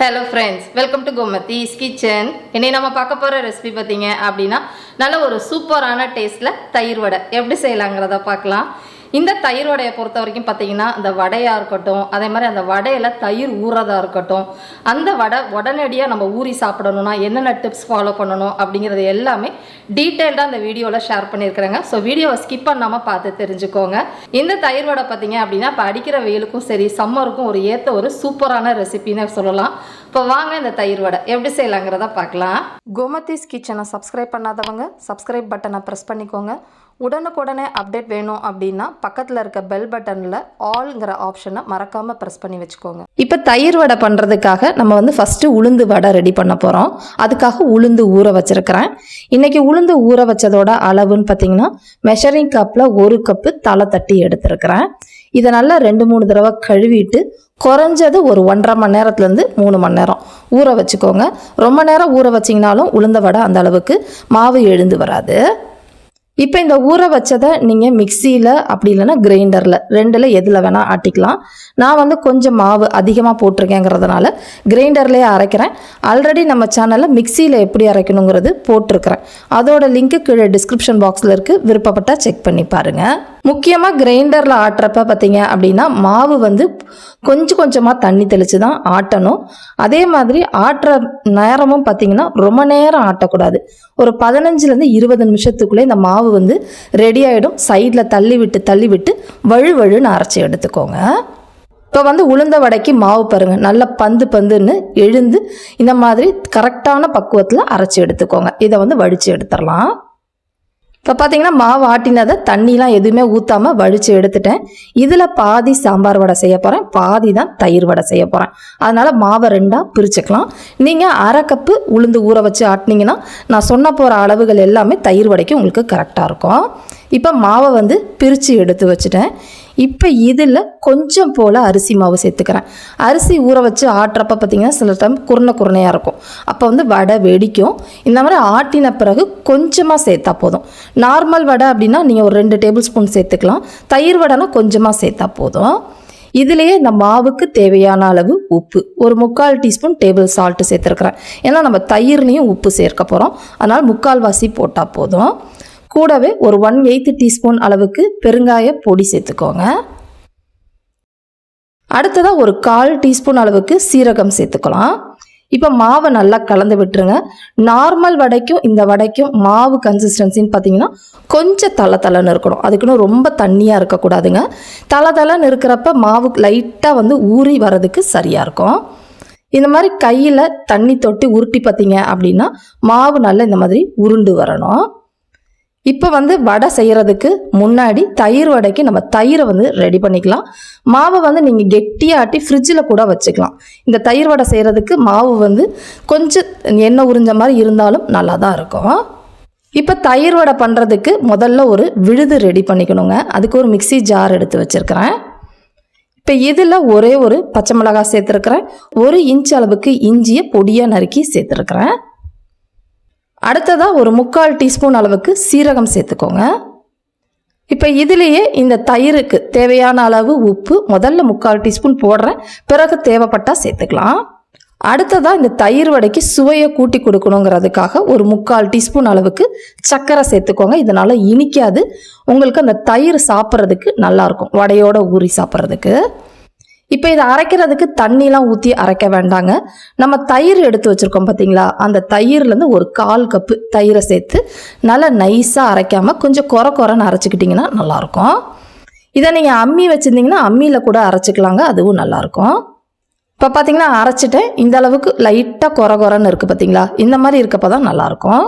Hello friends welcome to Gomathi's kitchen இன்னைக்கு நம்ம பார்க்க போகிற ரெசிபி பார்த்தீங்க அப்படின்னா நல்ல ஒரு சூப்பரான டேஸ்ட்டில் தயிர் வடை. எப்படி செய்யலாங்கிறத பார்க்கலாம். இந்த தயிர் வடையை பொறுத்த வரைக்கும் பார்த்தீங்கன்னா இந்த வடையாக இருக்கட்டும் அதே மாதிரி அந்த வடையில் தயிர் ஊறதா இருக்கட்டும் அந்த வடை உடனடியாக நம்ம ஊறி சாப்பிடணும்னா என்னென்ன டிப்ஸ் ஃபாலோ பண்ணணும் அப்படிங்கிறது எல்லாமே டீட்டெயில்டாக அந்த வீடியோவில் ஷேர் பண்ணியிருக்கிறேங்க. ஸோ வீடியோவை ஸ்கிப் பண்ணாமல் பார்த்து தெரிஞ்சுக்கோங்க. இந்த தயிர் வடை பார்த்தீங்க அப்படின்னா இப்போ அடிக்கிற வெயிலுக்கும் சரி சம்மருக்கும் ஒரு ஏற்ற ஒரு சூப்பரான ரெசிபின்னு சொல்லலாம். இப்போ வாங்க இந்த தயிர் வடை எப்படி செய்யலாங்கிறத பார்க்கலாம். கோமதிஸ் கிச்சனை சப்ஸ்கிரைப் பண்ணாதவங்க சப்ஸ்கிரைப் பட்டனை ப்ரெஸ் பண்ணிக்கோங்க. உடனுக்குடனே அப்டேட் வேணும் அப்படின்னா பக்கத்தில் இருக்க பெல் பட்டனில் ஆல்ங்கிற ஆப்ஷனை மறக்காமல் ப்ரெஸ் பண்ணி வச்சுக்கோங்க. இப்போ தயிர் வடை பண்ணுறதுக்காக நம்ம வந்து ஃபஸ்ட்டு உளுந்து வடை ரெடி பண்ண போகிறோம் அதுக்காக உளுந்து ஊற வச்சுருக்கிறேன். இன்றைக்கி உளுந்து ஊற வச்சதோட அளவுன்னு பார்த்தீங்கன்னா மெஷரிங் கப்பில் ஒரு கப்பு தலை தட்டி எடுத்துருக்கிறேன். இதை நல்லா ரெண்டு மூணு தடவை கழுவிட்டு குறைஞ்சது ஒரு ஒன்றரை மணி நேரத்துலேருந்து மூணு மணி நேரம் ஊற வச்சுக்கோங்க. ரொம்ப நேரம் ஊற வச்சிங்கனாலும் உளுந்த வடை அந்த அளவுக்கு மாவு எழுந்து வராது. இப்போ இந்த ஊற வச்சதை நீங்கள் மிக்சியில் அப்படி இல்லைன்னா கிரைண்டரில் ரெண்டில் எதில் வேணால் ஆட்டிக்கலாம். நான் வந்து கொஞ்சம் மாவு அதிகமாக போட்டிருக்கேங்கிறதுனால கிரைண்டர்லேயே அரைக்கிறேன். ஆல்ரெடி நம்ம சேனலில் மிக்சியில் எப்படி அரைக்கணுங்கிறது போட்டிருக்கிறேன். அதோட லிங்க்கு கீழே டிஸ்கிரிப்ஷன் பாக்ஸில் இருக்குது விருப்பப்பட்டால் செக் பண்ணி பாருங்கள் முக்கியமாக கிரைண்டரில் ஆட்டுறப்ப பார்த்தீங்க அப்படின்னா மாவு வந்து கொஞ்சம் கொஞ்சமாக தண்ணி தெளித்து தான் ஆட்டணும். அதே மாதிரி ஆட்டுற நேரமும் பார்த்தீங்கன்னா ரொம்ப நேரம் ஆட்டக்கூடாது. ஒரு பதினஞ்சுலேருந்து இருபது நிமிஷத்துக்குள்ளே இந்த மாவு வந்து ரெடி ஆகிடும் சைடில் தள்ளி விட்டு தள்ளி விட்டு வழு வழுன்னு அரைச்சி எடுத்துக்கோங்க. இப்போ வந்து உளுந்த வடைக்கு மாவு பாருங்க. நல்ல பந்து பந்துன்னு எழுந்து இந்த மாதிரி கரெக்டான பக்குவத்தில் அரைச்சி எடுத்துக்கோங்க. இதை வந்து வடித்து எடுத்துடலாம். இப்போ பார்த்தீங்கன்னா மாவு ஆட்டினதை தண்ணிலாம் எதுவுமே ஊற்றாமல் வடித்து எடுத்துட்டேன். இதில் பாதி சாம்பார் வடை செய்ய போகிறேன் பாதி தான் தயிர் வடை செய்ய போகிறேன் அதனால் மாவை ரெண்டாக பிரிச்சுக்கலாம். நீங்கள் அரை கப்பு உளுந்து ஊற வச்சு ஆட்டினீங்கன்னா நான் சொன்ன போகிற அளவுகள் எல்லாமே தயிர் வடைக்கு உங்களுக்கு கரெக்டாக இருக்கும். இப்போ மாவை வந்து பிரித்து எடுத்து வச்சுட்டேன். இப்போ இதில் கொஞ்சம் போல் அரிசி மாவு சேர்த்துக்கிறேன். அரிசி ஊற வச்சு ஆட்டுறப்ப பார்த்தீங்கன்னா சில டைம் குருணை குருணையாக இருக்கும். அப்போ வந்து வடை வெடிக்கும். இந்த மாதிரி ஆட்டின பிறகு கொஞ்சமாக சேர்த்தா போதும். நார்மல் வடை அப்படின்னா நீங்கள் ஒரு ரெண்டு டேபிள் ஸ்பூன் சேர்த்துக்கலாம். தயிர் வடைனா கொஞ்சமாக சேர்த்தா போதும். இதுலேயே இந்த மாவுக்கு தேவையான அளவு உப்பு. ஒரு முக்கால் டீஸ்பூன் டேபிள் சால்ட்டு சேர்த்துருக்குறேன். ஏன்னா நம்ம தயிர்லேயும் உப்பு சேர்க்க போகிறோம் அதனால் முக்கால்வாசி போட்டால் போதும். கூடவே ஒரு ஒன் எயித்து டீஸ்பூன் அளவுக்கு பெருங்காய பொடி சேர்த்துக்கோங்க. அடுத்ததாக ஒரு கால் டீஸ்பூன் அளவுக்கு சீரகம் சேர்த்துக்கலாம். இப்போ மாவை நல்லா கலந்து விட்டுருங்க. நார்மல் வடைக்கும் இந்த வடைக்கும் மாவு கன்சிஸ்டன்சின்னு பார்த்தீங்கன்னா கொஞ்சம் தலை தலைன்னு இருக்கணும். அதுக்குன்னு ரொம்ப தண்ணியாக இருக்கக்கூடாதுங்க. தலை தலைன்னு இருக்கிறப்ப மாவு லைட்டாக வந்து ஊறி வர்றதுக்கு சரியாக இருக்கும். இந்த மாதிரி கையில் தண்ணி தொட்டி உருட்டி பார்த்தீங்க அப்படின்னா மாவு நல்லா இந்த மாதிரி உருண்டு வரணும். இப்போ வந்து வடை செய்கிறதுக்கு முன்னாடி தயிர் வடைக்கு நம்ம தயிரை வந்து ரெடி பண்ணிக்கலாம். மாவை வந்து நீங்கள் கெட்டியாட்டி ஃப்ரிட்ஜில் கூட வச்சுக்கலாம். இந்த தயிர் வடை செய்கிறதுக்கு மாவு வந்து கொஞ்சம் எண்ணெய் உறிஞ்ச மாதிரி இருந்தாலும் நல்லா தான் இருக்கும். இப்போ தயிர் வடை பண்ணுறதுக்கு முதல்ல ஒரு விழுது ரெடி பண்ணிக்கணுங்க. அதுக்கு ஒரு மிக்ஸி ஜார் எடுத்து வச்சுருக்கிறேன். இப்போ இதில் ஒரே ஒரு பச்சை மிளகாய் சேர்த்துருக்குறேன். ஒரு இன்ச் அளவுக்கு இஞ்சியை பொடியாக நறுக்கி சேர்த்துருக்குறேன். அடுத்ததாக ஒரு முக்கால் டீஸ்பூன் அளவுக்கு சீரகம் சேர்த்துக்கோங்க. இப்போ இதுலேயே இந்த தயிருக்கு தேவையான அளவு உப்பு முதல்ல முக்கால் டீஸ்பூன் போடுறேன். பிறகு தேவைப்பட்டால் சேர்த்துக்கலாம். அடுத்ததாக இந்த தயிர் வடைக்கு சுவையை கூட்டி கொடுக்கணுங்கிறதுக்காக ஒரு முக்கால் டீஸ்பூன் அளவுக்கு சர்க்கரை சேர்த்துக்கோங்க. இதனால் இனிக்காது. உங்களுக்கு அந்த தயிர் சாப்பிட்றதுக்கு நல்லாயிருக்கும் வடையோட ஊறி சாப்பிட்றதுக்கு. இப்போ இதை அரைக்கிறதுக்கு தண்ணிலாம் ஊற்றி அரைக்க வேண்டாங்க. நம்ம தயிர் எடுத்து வச்சுருக்கோம் பார்த்தீங்களா அந்த தயிர்லேருந்து ஒரு கால் கப்பு தயிரை சேர்த்து நல்லா நைஸாக அரைக்காமல் கொஞ்சம் குறை குறைன்னு அரைச்சிக்கிட்டிங்கன்னா நல்லாயிருக்கும். இதை நீங்கள் அம்மி வச்சுருந்தீங்கன்னா அம்மியில் கூட அரைச்சிக்கலாங்க அதுவும் நல்லாயிருக்கும். இப்போ பார்த்தீங்கன்னா அரைச்சிட்டேன். இந்த அளவுக்கு லைட்டாக குறை குறைன்னு இருக்குது பார்த்தீங்களா இந்த மாதிரி இருக்கப்போ தான் நல்லாயிருக்கும்.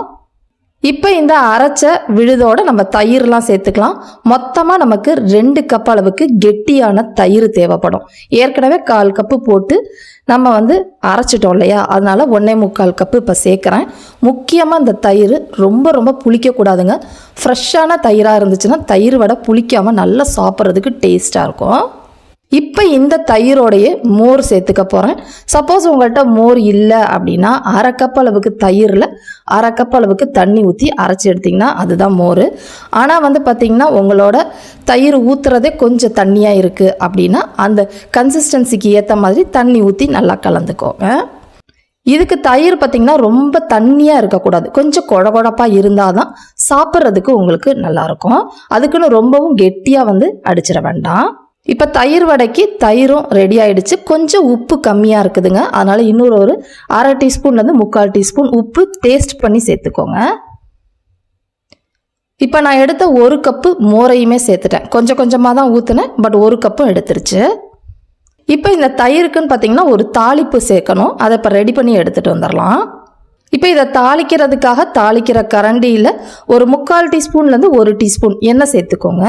இப்போ இந்த அரைச்ச விழுதோட நம்ம தயிர்லாம் சேர்த்துக்கலாம். மொத்தமாக நமக்கு ரெண்டு கப் அளவுக்கு கெட்டியான தயிர் தேவைப்படும். ஏற்கனவே கால் கப்பு போட்டு நம்ம வந்து அரைச்சிட்டோம் இல்லையா? அதனால் ஒன்றே முக்கால் கப்பு இப்போ சேர்க்குறேன். முக்கியமாக இந்த தயிர் ரொம்ப ரொம்ப புளிக்கக்கூடாதுங்க ஃப்ரெஷ்ஷான தயிராக இருந்துச்சுன்னா தயிர் வடை புளிக்காமல் நல்லா சாப்பிட்றதுக்கு டேஸ்ட்டாக இருக்கும். இப்போ இந்த தயிரோடைய மோர் சேர்த்துக்க போகிறேன் சப்போஸ் உங்கள்கிட்ட மோர் இல்லை அப்படின்னா அரை கப் அளவுக்கு தயிரில் அரை கப் அளவுக்கு தண்ணி ஊற்றி அரைச்சி எடுத்திங்கன்னா அதுதான் மோர். ஆனால் வந்து பார்த்திங்கன்னா உங்களோட தயிர் ஊற்றுறதே கொஞ்சம் தண்ணியாக இருக்குது அப்படின்னா அந்த கன்சிஸ்டன்சிக்கு ஏற்ற மாதிரி தண்ணி ஊற்றி நல்லா கலந்துக்கோங்க இதுக்கு தயிர் பார்த்திங்கன்னா ரொம்ப தண்ணியாக இருக்கக்கூடாது. கொஞ்சம் குழ குழப்பாக இருந்தால் தான் சாப்பிட்றதுக்கு உங்களுக்கு நல்லாயிருக்கும் அதுக்குன்னு ரொம்பவும் கெட்டியாக வந்து அடிச்சிட வேண்டாம். இப்போ தயிர் வடைக்கு தயிரும் ரெடி ஆகிடுச்சு கொஞ்சம் உப்பு கம்மியாக இருக்குதுங்க. அதனால் இன்னொரு ஒரு அரை டீஸ்பூன்லேருந்து முக்கால் டீஸ்பூன் உப்பு டேஸ்ட் பண்ணி சேர்த்துக்கோங்க. இப்போ நான் எடுத்த ஒரு கப்பு மோரையுமே சேர்த்துட்டேன். கொஞ்சம் கொஞ்சமாக தான் ஊற்றுனேன் பட் ஒரு கப்பும் எடுத்துருச்சு. இப்போ இந்த தயிருக்குன்னு பார்த்தீங்கன்னா ஒரு தாளிப்பு சேர்க்கணும். அதை இப்போ ரெடி பண்ணி எடுத்துகிட்டு வந்துடலாம். இப்போ இதை தாளிக்கிறதுக்காக தாளிக்கிற கரண்டியில் ஒரு முக்கால் டீஸ்பூன்லேருந்து ஒரு டீஸ்பூன் எண்ணெய் சேர்த்துக்கோங்க.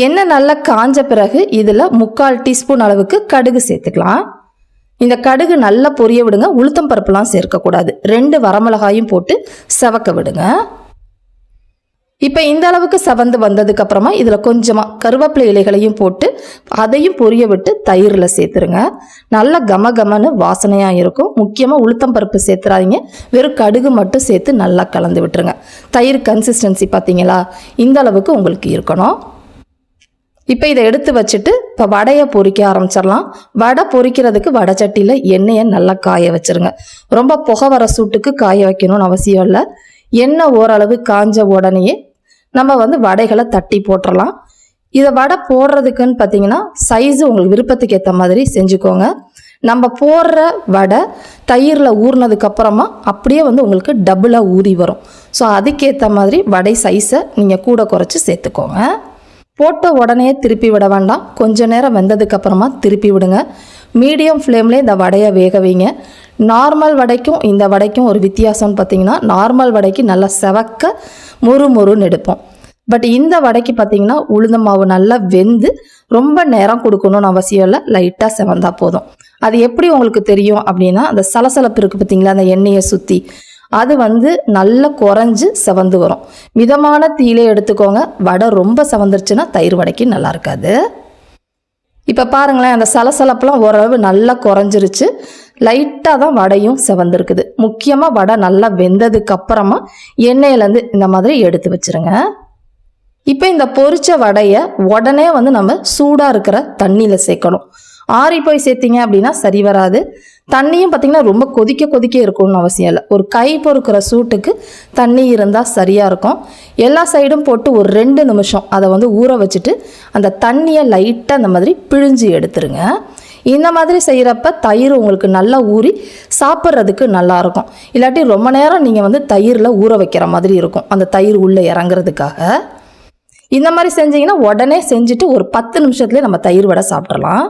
எண்ணெய் நல்லா காஞ்ச பிறகு இதில் முக்கால் டீஸ்பூன் அளவுக்கு கடுகு சேர்த்துக்கலாம். இந்த கடுகு நல்லா பொரிய விடுங்க. உளுத்தம் பருப்புலாம் சேர்க்கக்கூடாது. ரெண்டு வரமிளகாயும் போட்டு செவக்க விடுங்க. இப்போ இந்த அளவுக்கு செவந்து வந்ததுக்கு அப்புறமா இதில் கொஞ்சமாக கருவேப்பிலை இலைகளையும் போட்டு அதையும் பொரிய விட்டு தயிரில் சேர்த்துருங்க. நல்லா கம கமன்னு வாசனையாக இருக்கும். முக்கியமாக உளுத்தம் பருப்பு சேர்த்துறாதீங்க. வெறும் கடுகு மட்டும் சேர்த்து நல்லா கலந்து விட்டுருங்க. தயிர் கன்சிஸ்டன்சி பார்த்தீங்களா இந்த அளவுக்கு உங்களுக்கு இருக்கணும். இப்போ இதை எடுத்து வச்சுட்டு இப்போ வடையை பொறிக்க ஆரம்பிச்சிடலாம். வடை பொறிக்கிறதுக்கு வடை சட்டியில் எண்ணெயை நல்லா காய வச்சுருங்க. ரொம்ப புகை வர சூட்டுக்கு காய வைக்கணும்னு அவசியம் இல்லை. எண்ணெய் ஓரளவு காஞ்ச உடனேயே நம்ம வந்து வடைகளை தட்டி போட்டுடலாம். இதை வடை போடுறதுக்குன்னு பார்த்தீங்கன்னா சைஸு உங்களுக்கு விருப்பத்துக்கு ஏற்ற மாதிரி செஞ்சுக்கோங்க. நம்ம போடுற வடை தயிரில் ஊறினதுக்கப்புறமா அப்படியே வந்து உங்களுக்கு டபுளாக ஊறி வரும். ஸோ அதுக்கேற்ற மாதிரி வடை சைஸை நீங்கள் கூட குறைச்சி சேர்த்துக்கோங்க. போட்ட உடனே திருப்பி விட வேண்டாம். கொஞ்ச நேரம் வெந்ததுக்கப்புறமா திருப்பி விடுங்க. மீடியம் ஃப்ளேம்லேயே இந்த வடையை வேக வைங்க. நார்மல் வடைக்கும் இந்த வடைக்கும் ஒரு வித்தியாசம்னு பார்த்தீங்கன்னா நார்மல் வடைக்கு நல்லா செவக்க முறு முறுன்னு எடுப்போம். பட் இந்த வடைக்கு பார்த்தீங்கன்னா உளுந்த மாவு நல்லா வெந்து ரொம்ப நேரம் கொடுக்கணும்னு அவசியம் இல்லை. லைட்டாக செவந்தா போதும். அது எப்படி உங்களுக்கு தெரியும் அப்படின்னா அந்த சலசலப்பு இருக்குது பார்த்தீங்களா அந்த எண்ணெயை சுற்றி அது வந்து நல்லா குறைஞ்சு செவந்து வரும். மிதமான தீயிலே எடுத்துக்கோங்க. வடை ரொம்ப செவந்துருச்சுன்னா தயிர் வடைக்கு நல்லா இருக்காது. இப்போ பாருங்களேன் அந்த சலசலப்பெல்லாம் ஓரளவு நல்லா குறைஞ்சிருச்சு. லைட்டாக தான் வடையும் செவந்திருக்குது. முக்கியமாக வடை நல்லா வெந்ததுக்கு அப்புறமா எண்ணெயிலேருந்து இந்த மாதிரி எடுத்து வச்சிருங்க. இப்போ இந்த பொரிச்ச வடையை உடனே வந்து நம்ம சூடாக இருக்கிற தண்ணியில் சேர்க்கணும். ஆறி போய் சேர்த்திங்க அப்படின்னா சரி வராது. தண்ணியும் பார்த்தீங்கன்னா ரொம்ப கொதிக்க கொதிக்க இருக்கணும்னு அவசியம் இல்லை. ஒரு கை பொறுக்கிற சூட்டுக்கு தண்ணி இருந்தால் சரியாக இருக்கும். எல்லா சைடும் போட்டு ஒரு ரெண்டு நிமிஷம் அதை வந்து ஊற வச்சுட்டு அந்த தண்ணியை லைட்டாக அந்த மாதிரி பிழிஞ்சு எடுத்துருங்க. இந்த மாதிரி செய்கிறப்ப தயிர் உங்களுக்கு நல்லா ஊறி சாப்பிட்றதுக்கு நல்லாயிருக்கும் இல்லாட்டி ரொம்ப நேரம் நீங்கள் வந்து தயிரில் ஊற வைக்கிற மாதிரி இருக்கும். அந்த தயிர் உள்ளே இறங்குறதுக்காக. இந்த மாதிரி செஞ்சீங்கன்னா உடனே செஞ்சுட்டு ஒரு பத்து நிமிஷத்துலேயே நம்ம தயிர் வடை சாப்பிட்றலாம்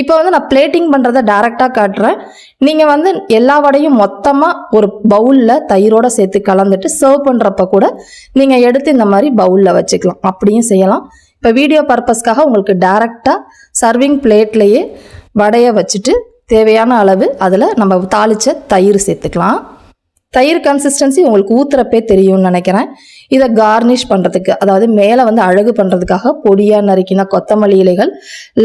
இப்போ வந்து நான் பிளேட்டிங் பண்ணுறத டேரெக்டாக காட்டுறேன். நீங்கள் வந்து எல்லா வடையும் மொத்தமாக ஒரு பவுலில் தயிரோட சேர்த்து கலந்துட்டு சர்வ் பண்ணுறப்ப கூட நீங்கள் எடுத்து இந்த மாதிரி பவுலில் வச்சுக்கலாம். அப்படியும் செய்யலாம். இப்போ வீடியோ பர்பஸ்க்காக உங்களுக்கு டேரெக்டாக சர்விங் பிளேட்லேயே வடையை வச்சுட்டு தேவையான அளவு அதில் நம்ம தாளித்த தயிர் சேர்த்துக்கலாம். தயிர் கன்சிஸ்டன்சி உங்களுக்கு ஊத்துறப்பே தெரியும்னு நினைக்கிறேன். இதை கார்னிஷ் பண்ணுறதுக்கு அதாவது மேலே வந்து அழகு பண்ணுறதுக்காக பொடியாக நறுக்கின கொத்தமல்லி இலைகள்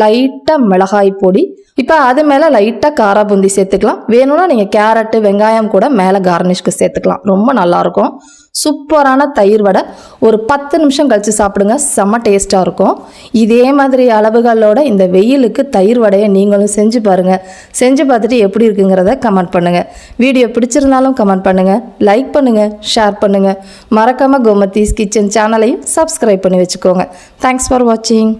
லைட்டாக மிளகாய் பொடி. இப்போ அது மேலே லைட்டாக காரா பூந்தி சேர்த்துக்கலாம். வேணும்னா நீங்கள் கேரட்டு வெங்காயம் கூட மேலே கார்னிஷ்க்கு சேர்த்துக்கலாம். ரொம்ப நல்லாயிருக்கும் சூப்பரான தயிர் வடை. ஒரு பத்து நிமிஷம் கழித்து சாப்பிடுங்க. செம்ம டேஸ்ட்டாக இருக்கும். இதே மாதிரி அளவுகளோட இந்த வெயிலுக்கு தயிர் வடையை நீங்களும் செஞ்சு பாருங்கள் செஞ்சு பார்த்துட்டு எப்படி இருக்குங்கிறத கமெண்ட் பண்ணுங்கள் வீடியோ பிடிச்சிருந்தாலும் கமெண்ட் பண்ணுங்கள் லைக் பண்ணுங்கள் ஷேர் பண்ணுங்கள் மறக்காமல் கோமத்தீஸ் கிச்சன் சேனலையும் சப்ஸ்கிரைப் பண்ணி வச்சுக்கோங்க. தேங்க்ஸ் ஃபார் வாட்சிங்